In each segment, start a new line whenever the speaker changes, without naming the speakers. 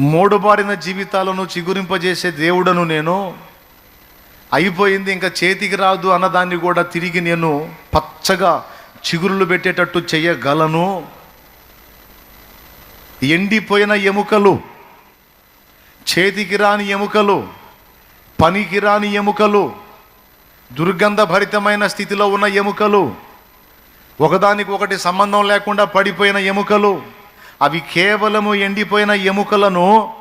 మూడుబారిన జీవితాలను చిగురింపజేసే దేవుడను నేను. అయిపోయింది ఇంకా చేతికి రాదు అన్నదాన్ని కూడా తిరిగి నేను పచ్చగా చిగురులు పెట్టేటట్టు చేయగలను. ఎండిపోయిన ఎముకలు చేతికి రాని ఎముకలు పనికి రాని ఎముకలు దుర్గంధభరితమైన స్థితిలో ఉన్న ఎముకలు ఒకదానికి ఒకటి సంబంధం లేకుండా పడిపోయిన ఎముకలు అవి కేవలము ఎండిపోయిన ఎముకలను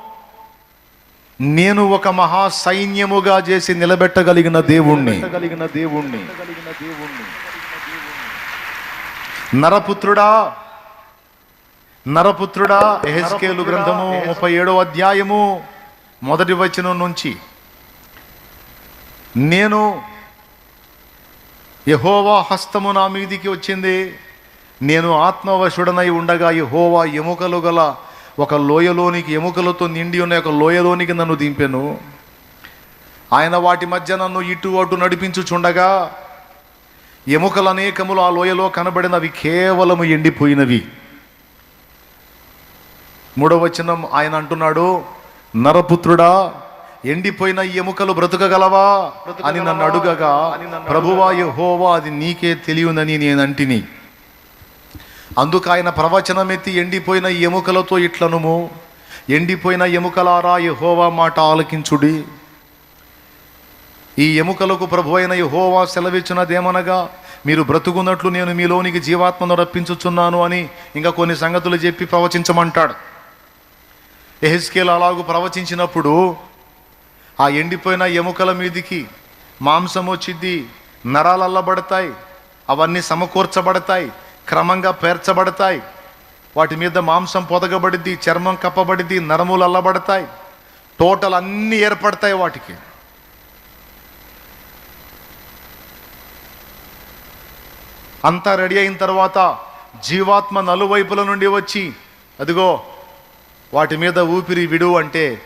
నేను ఒక మహా సైన్యముగా చేసి నిలబెట్టగలిగిన దేవుణ్ణి. కలిగిన దేవుణ్ణి. నరపుత్రుడా నరపుత్రుడా ఎహెస్కేలు గ్రంథము ముప్పై ఏడో అధ్యాయము మొదటి వచనం నుంచి. నేను యహోవా హస్తము నా మీదికి వచ్చింది. నేను ఆత్మవశుడనై ఉండగా యహోవా ఎముకలు గల ఒక లోయలోనికి ఎముకలతో నిండి ఉన్న ఒక లోయలోనికి నన్ను దింపెను. ఆయన వాటి మధ్య నన్ను ఇటు అటు నడిపించుచుండగా ఎముకలు అనేకములు ఆ లోయలో కనబడినవి కేవలము ఎండిపోయినవి. మూడవచనం ఆయన అంటున్నాడు నరపుత్రుడా ఎండిపోయిన ఈ ఎముకలు బ్రతకగలవా? అని నన్ను అడుగగా ప్రభువా యహోవా అది నీకే తెలియనని నేను అంటిని. అందుకు ఆయన ప్రవచనమెత్తి ఎండిపోయిన ఎముకలతో ఇట్లనుము. ఎండిపోయిన ఎముకలారా యెహోవా మాట ఆలకించుడి. ఈ ఎముకలకు ప్రభు అయిన యహోవా సెలవిచ్చినదేమనగా మీరు బ్రతుకున్నట్లు నేను మీలోనికి జీవాత్మను రప్పించుచున్నాను అని ఇంకా కొన్ని సంగతులు చెప్పి ప్రవచించమంటాడు. ఎహెస్కేల్ అలాగూ ప్రవచించినప్పుడు ఆ ఎండిపోయిన ఎముకల మీదికి మాంసం వచ్చిద్ది నరాలు అల్లబడతాయి అవన్నీ సమకూర్చబడతాయి క్రమంగా పేర్చబడతాయి. వాటి మీద మాంసం పొదగబడిద్ది చర్మం కప్పబడిద్ది నరములు అల్లబడతాయి. టోటల్ అన్నీ ఏర్పడతాయి వాటికి. అంతా రెడీ అయిన తర్వాత జీవాత్మ నలువైపుల నుండి వచ్చి అదిగో వాటి మీద ఊపిరి విడు అంటే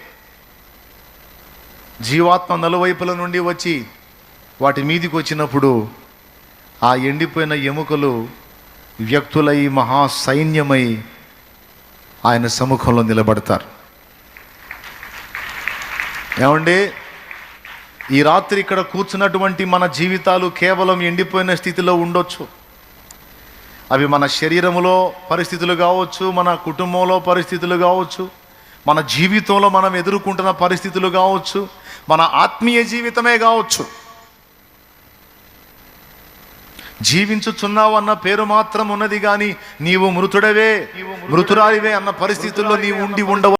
జీవాత్మ నలువైపుల నుండి వచ్చి వాటి మీదికి వచ్చినప్పుడు ఆ ఎండిపోయిన ఎముకలు వ్యక్తులై మహా సైన్యమై ఆయన సముఖంలో నిలబడతారు. ఏమండి? ఈ రాత్రి ఇక్కడ కూర్చున్నటువంటి మన జీవితాలు కేవలం ఎండిపోయిన స్థితిలో ఉండొచ్చు. అవి మన శరీరంలో పరిస్థితులు కావచ్చు మన కుటుంబంలో పరిస్థితులు కావచ్చు మన జీవితంలో మనం ఎదుర్కొంటున్న పరిస్థితులు కావచ్చు మన ఆత్మీయ జీవితమే కావచ్చు. జీవించుచున్నావు అన్న పేరు మాత్రం ఉన్నది కానీ నీవు మృతుడవే మృతురాలివే అన్న పరిస్థితుల్లో నీవు ఉండి ఉండవు